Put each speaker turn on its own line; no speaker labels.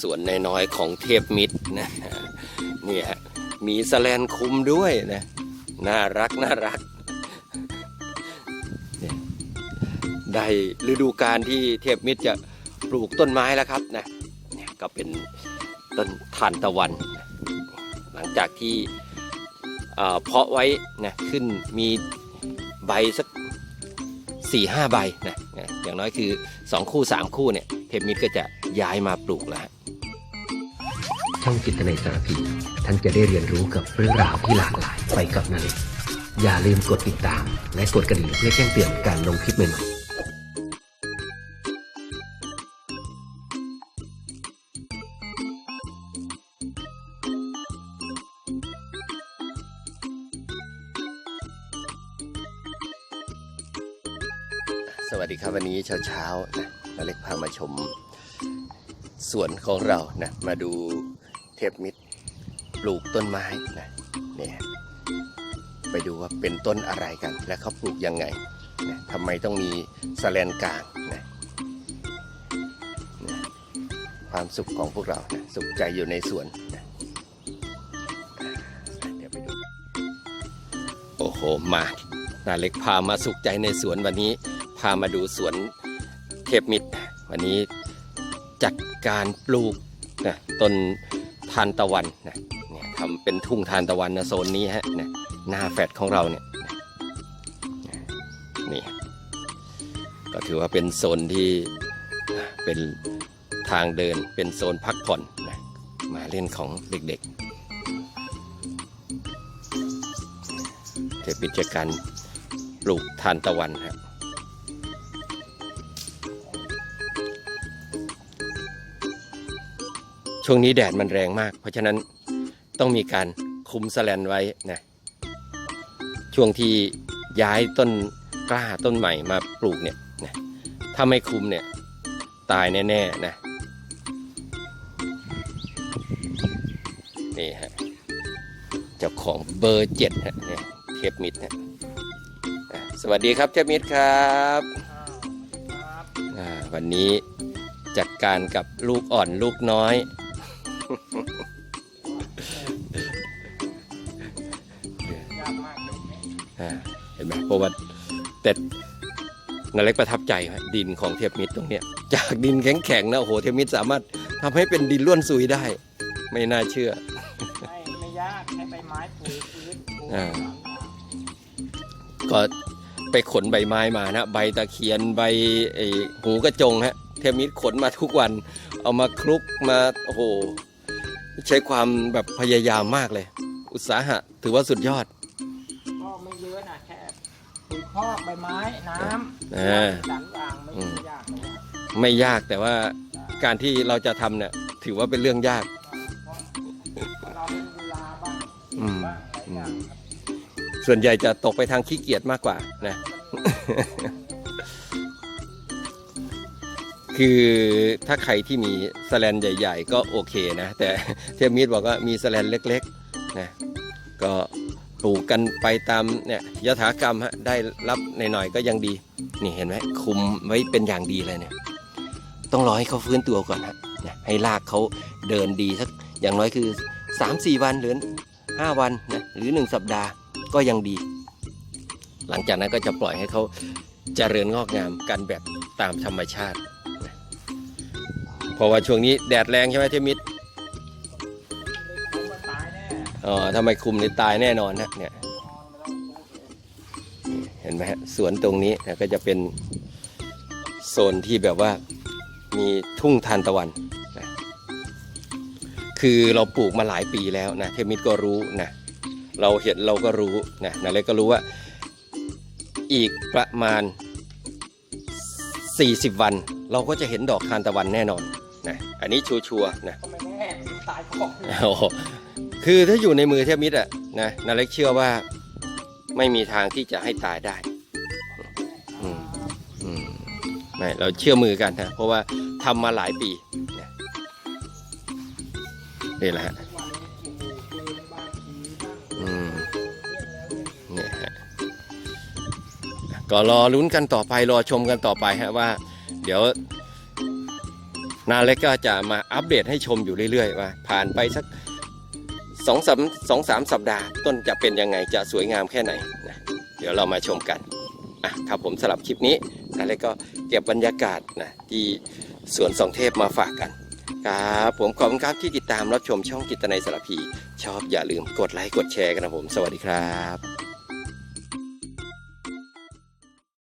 ส่วนน้อยๆของเทพมิตรนะนี่ฮะมีสแลนคุมด้วยนะน่ารักน่ารักเนี่ยได้ฤดูการที่เทพมิตรจะปลูกต้นไม้แล้วครับนะเนี่ยก็เป็นต้นทานตะวัน หลังจากที่เพาะไว้นะขึ้นมีใบสักสี่ห้าใบนะ อย่างน้อยคือสองคู่สามคู่เนี่ยเทพมิตรก็จะย้ายมาปลูกแล้ว
ช่องจิตในสารพีท่านจะได้เรียนรู้กับเรื่องราวที่หลากหลายไปกับนาเล็กอย่าลืมกดติดตาม และกดกระดิ่งเพื่อแจ้งเตือนการลงคลิปใหม่ๆ
สวัสดีครับวันนี้เช้าๆนะนาเล็กพามาชมสวนของเรานะมาดูเทพมิตรปลูกต้นไม้นะเนี่ยไปดูว่าเป็นต้นอะไรกัน และเขาปลูกยังไงนะทำไมต้องมีสแลนกลางนะนะความสุขของพวกเรานะสุขใจอยู่ในสวนนะเดี๋ยวไปดูโอ้โหมานาเล็กพามาสุขใจในสวนวันนี้ พามาดูสวนเทพมิตร วันนี้จัดการปลูกนะต้นทานตะวันนะเนี่ยทำเป็นทุ่งทานตะวันนะโซนนี้ฮะนะหน้าแฟดของเราเนี่ยนะนี่ก็ถือว่าเป็นโซนที่นะเป็นทางเดินเป็นโซนพักผ่อนนะมาเล่นของเด็กๆเทพมิตรจัดการปลูกทานตะวันครับ ช่วงนี้แดดมันแรงมาก เพราะฉะนั้นต้องมีการคุมสแลนไว้นะช่วงที่ย้ายต้นกล้าต้นใหม่มาปลูกเนี่ยนะถ้าไม่คุมเนี่ยตายแน่ๆนะนี่ฮะเจ้าของเบอร์เจ็ดฮะเนี่ยเทปมิดฮะอะสวัสดีครับเทปมิดครับอ่าวันนี้จัดการกับลูกอ่อนลูกน้อยอ่า เห็นไหมเพราะว่าแต่นาเล็กประทับใจฮะดินของเทพมิตรตรงเนี้ย จากดินแข็งๆนะโอ้โหเทพมิตรสามารถทำให้เป็นดินล้วนซุยได้ ไม่น่าเชื่อ
ไม่ไม่ยากให้ใบไม้ปูพื้นปู
อ่าก็ไปขนใบไม้มานะใบตะเคียนใบไอ้หูกระจงฮะเทพมิตรขนมาทุกวัน เอามาคลุกมาโอ้โห ใช้ความแบบพยายามมากเลย อุตสาหะ ถือว่าสุดยอด
ก็ไม่เยอะนะแค่ปุ๋ยคอกใบไม้น้ำ
อ่า
สามอย่างไม่
อืม
ยากเลย
ไม่ยากแต่ว่าการที่เราจะทำเนี่ยถือว่าเป็นเรื่องยาก
เพราะเรามีเวลาบ้าง
อืม
บ้างหลายอย่างครับ
ส่วนใหญ่จะตกไปทางขี้เกียจมากกว่านะ คือถ้าใครที่มีสแลนใหญ่ ๆ ก็โอเคนะ แต่เทมิตรบอกว่ามีสแลนเล็กๆนะก็ปลูกกันไปตามเนี่ยยถากรรมฮะได้รับหน่อยๆก็ยังดี นี่เห็นไหมคุมไว้เป็นอย่างดีเลยเนี่ย ต้องรอให้เขาฟื้นตัวก่อนฮะนะให้รากเขาเดินดีสักอย่างน้อยคือ 3-4 วันหรือ5วันนะหรือ 1 สัปดาห์ก็ยังดี หลังจากนั้นก็จะปล่อยให้เขาเจริญงอกงามกันแบบตามธรรมชาติ เพราะว่าช่วงนี้แดดแรงใช่ไหมเทมิตร
ผมว่าตายแน่
อ๋อทำไมคุมนี่ตายแน่นอนนะเนี่ยเห็นไหมฮะสวนตรงนี้นะก็จะเป็นโซนที่แบบว่ามีทุ่งทานตะวันนะคือเราปลูกมาหลายปีแล้วนะเทมิตรก็รู้นะเราเห็นเราก็รู้นะนาเล็กก็รู้ว่าอีกประมาณ 40 วัน เราก็จะเห็นดอกทานตะวันแน่นอน นะอันนี้ชัวร์ๆนะ
ก็ไม่แน่ตายก่อน
โอ้โหคือถ้าอยู่ในมือเทพมิตรอะนะนาเล็กเชื่อว่าไม่มีทางที่จะให้ตายได้อืมอืมไม่เราเชื่อมือกันนะเพราะว่าทำมาหลายปีนะนี่แหละฮะ
วันนี้โอ้โหเกินบ้านผีบ้าง
อืม
เรื่องแล้วเนี่ย
เนี่ยฮะก็รอลุ้นกันต่อไปรอชมกันต่อไปฮะว่า เดี๋ยว นาเล็กก็จะมาอัปเดตให้ชมอยู่เรื่อยๆว่าผ่านไปสักสองสามสองสามสัปดาห์ ต้นจะเป็นยังไงจะสวยงามแค่ไหนนะเดี๋ยวเรามาชมกันอะครับผมสำหรับคลิปนี้นาเล็กก็เก็บบรรยากาศนะที่สวนสองเทพมาฝากกันครับผมขอบคุณครับที่ติดตามรับชมช่องกิตนัยสารพี ชอบอย่าลืมกดไลค์กดแชร์กันนะผม สวัสดีครับ